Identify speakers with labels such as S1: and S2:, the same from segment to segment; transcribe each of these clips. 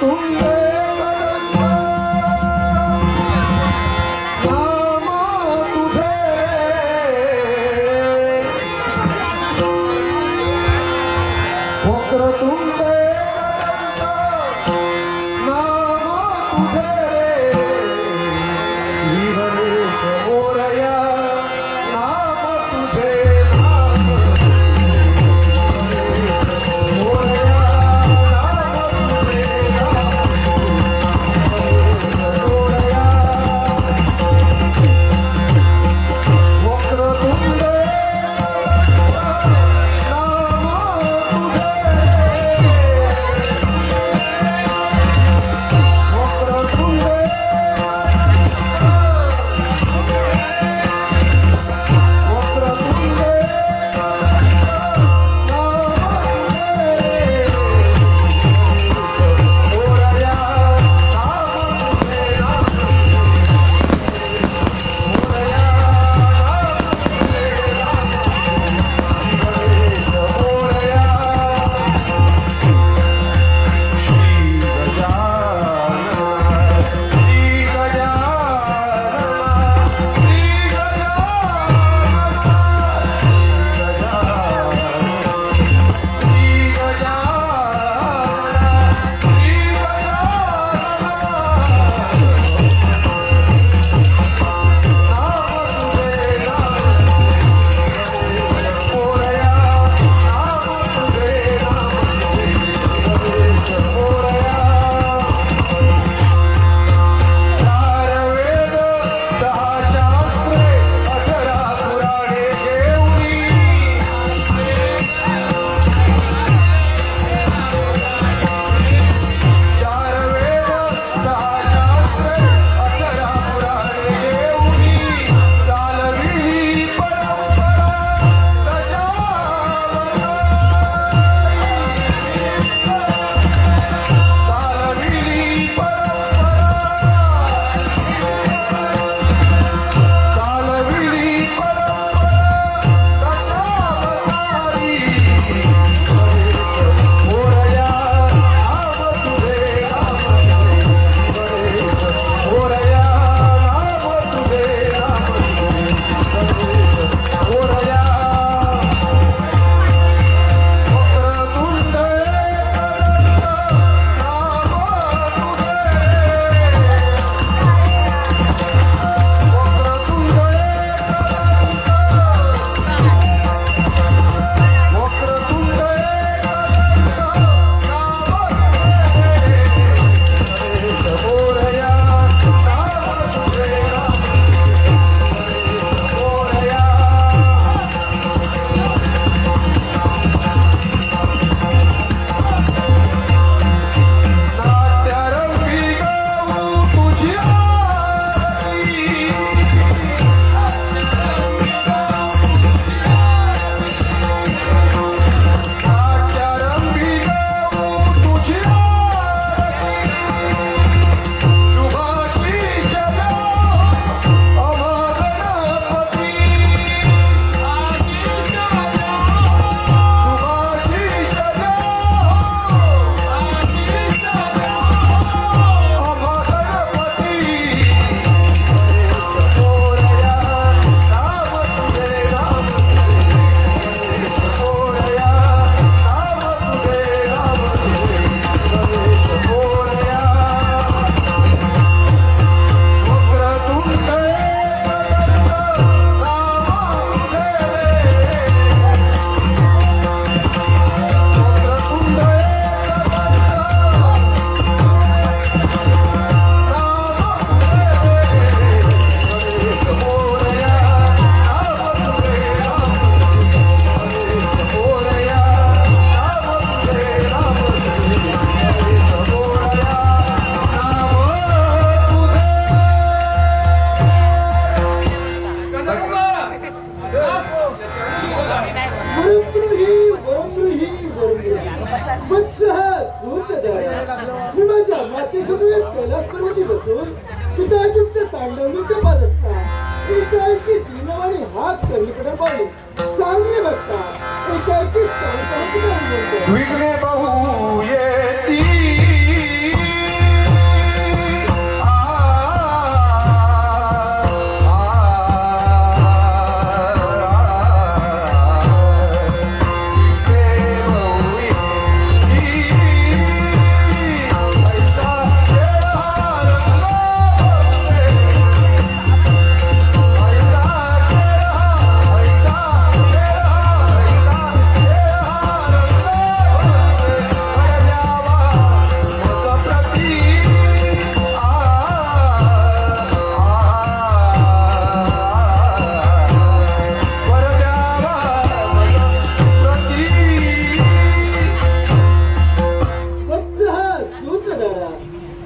S1: তুমি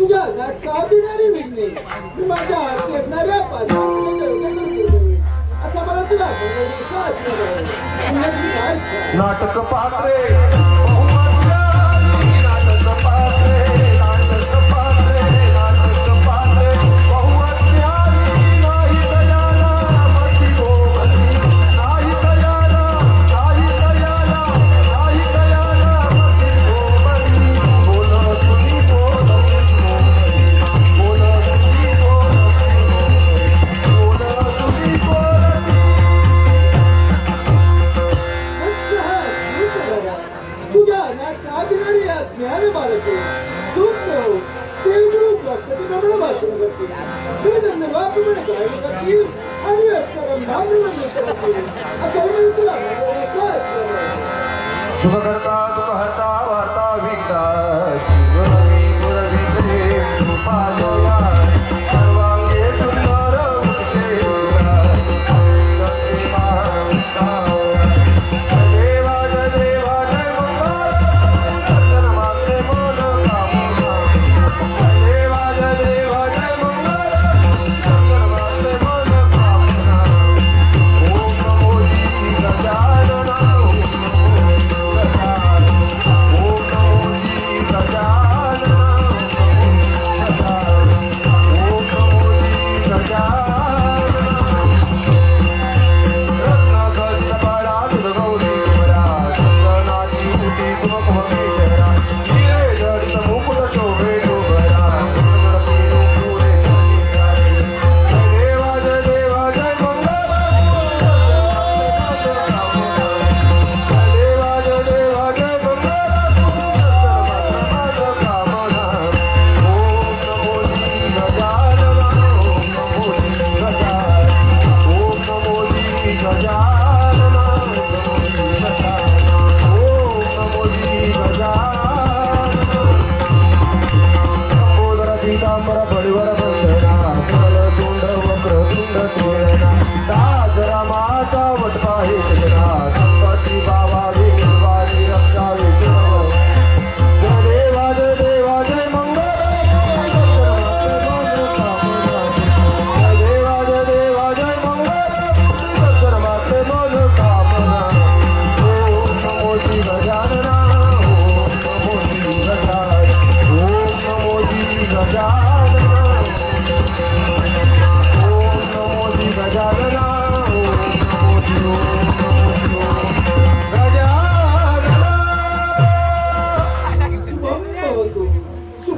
S1: तुझ्या अंगात देणारे देणारी विघ्ने तू माझ्या हात येणाऱ्या आता मला तुला नाटक पाहते शुभ
S2: करता दुःख वार्ता विकता जीवन विघ्रे कृपा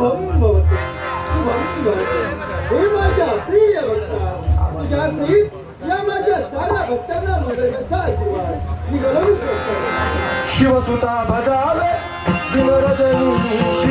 S1: शुभम भवतु शुभम भवतु हे माझ्या प्रिय भक्ता तुझ्या सहित या माझ्या साऱ्या भक्तांना माझा आशीर्वाद मी घडवू शकतो
S2: शिवसुता भजावे शिवरजनी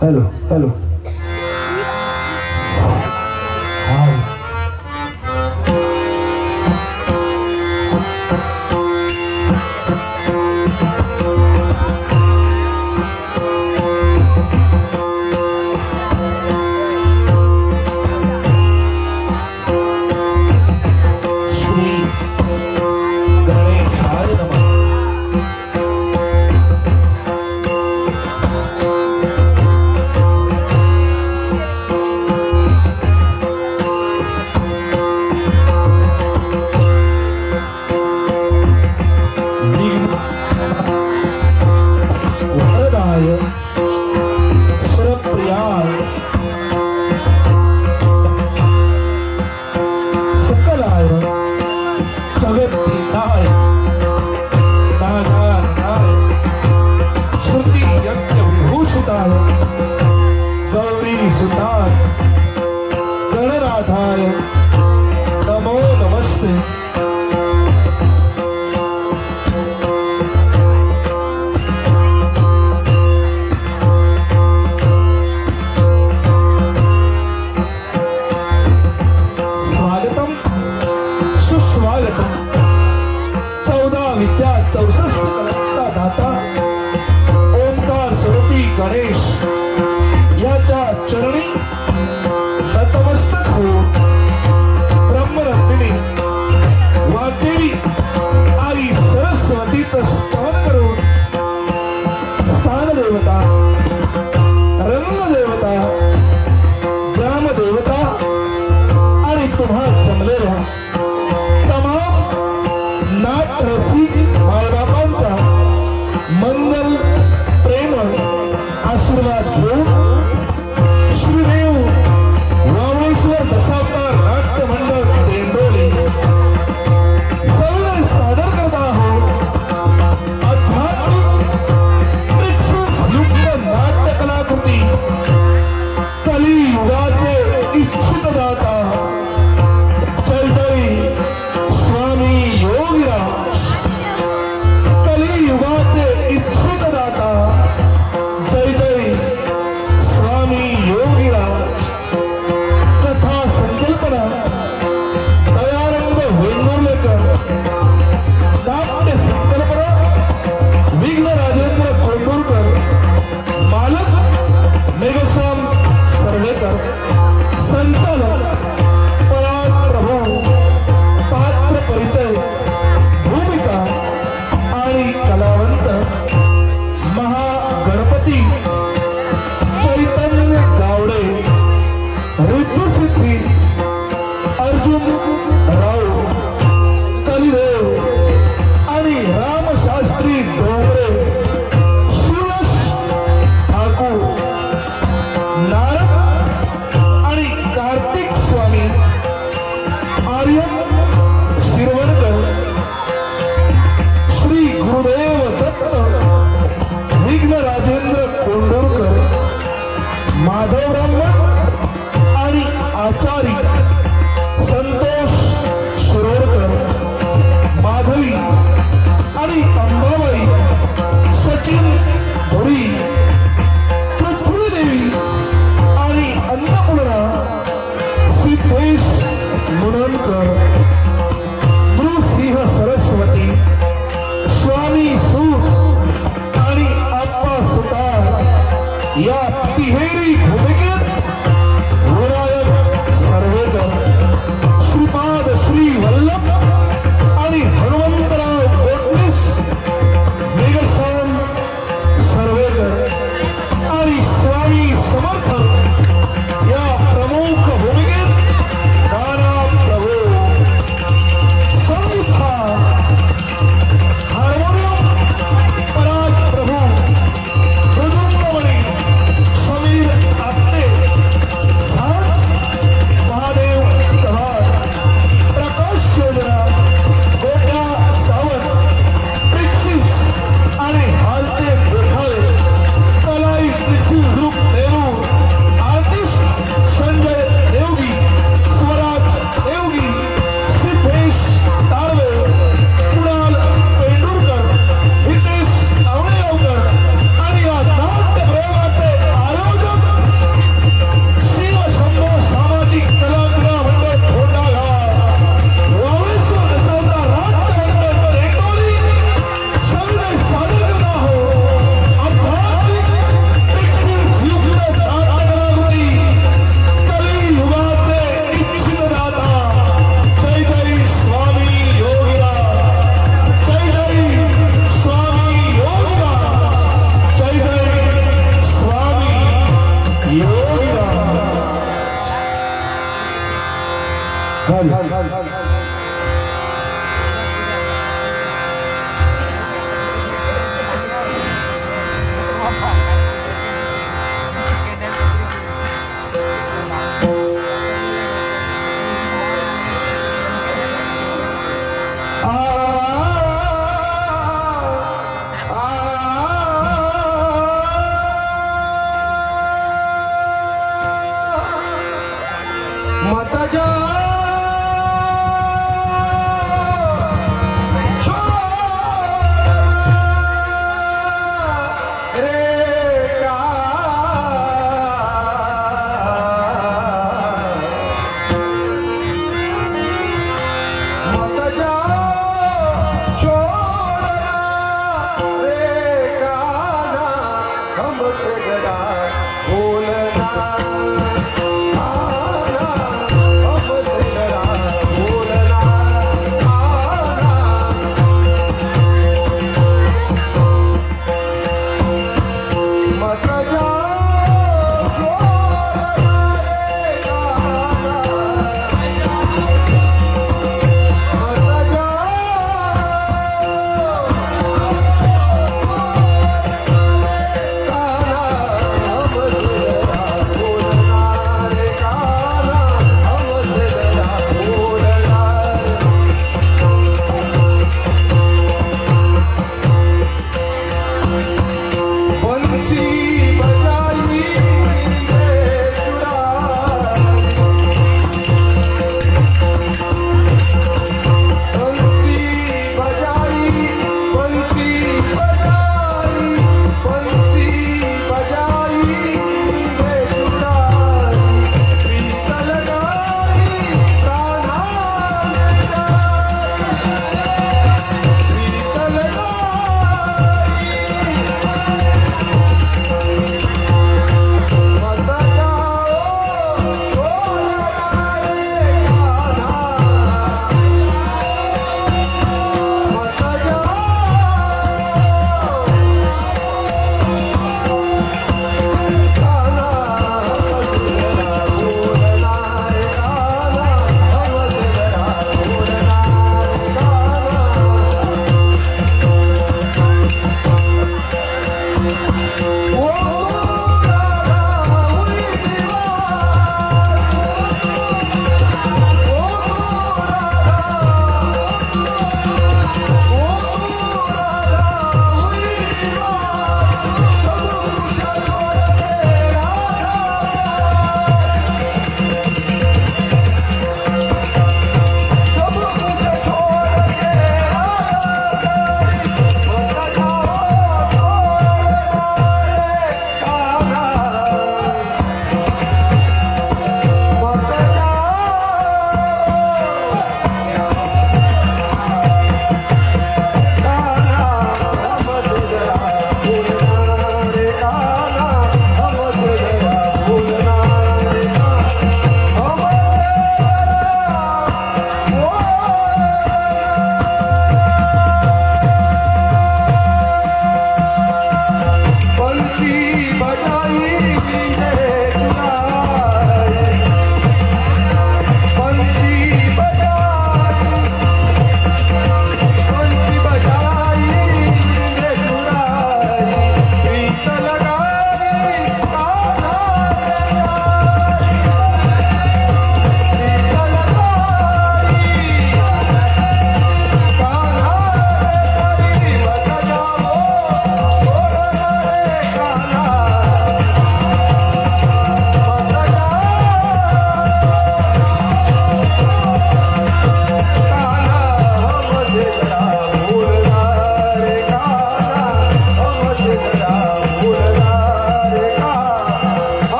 S2: alô, alô.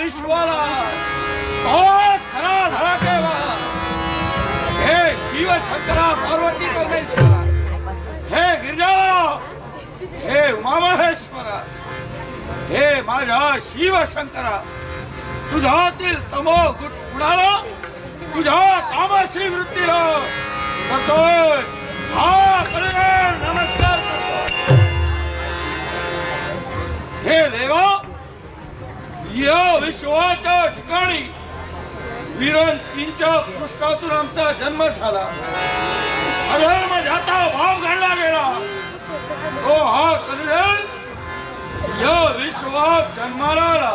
S2: विश्वाला। तोच खरा धडाकेवार हे शिवशंकरा पार्वती परमेश्वरा। हे गिरजा हे उमामहेश्वरा। हे माझ्या शिवशंकरा तुझ्यातील तमो गुणाला तुझ्या तामसी वृत्तीला करतोय या विश्वाच्या ठिकाणी विरंतींच्या पृष्ठातून आमचा जन्म झाला. अधर्म जाता भाव घडला गेला. तो हा कल्याण या विश्वात जन्माला आला.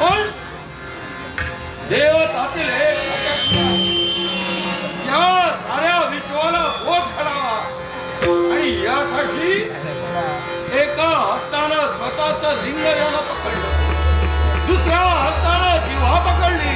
S2: पण
S3: देवतातील हे या साऱ्या विश्वाला बोध करावा आणि यासाठी एका हस्तानं स्वतःच लिंग जाणं पकडलं. दुसऱ्या हाताला जीवा पकडली.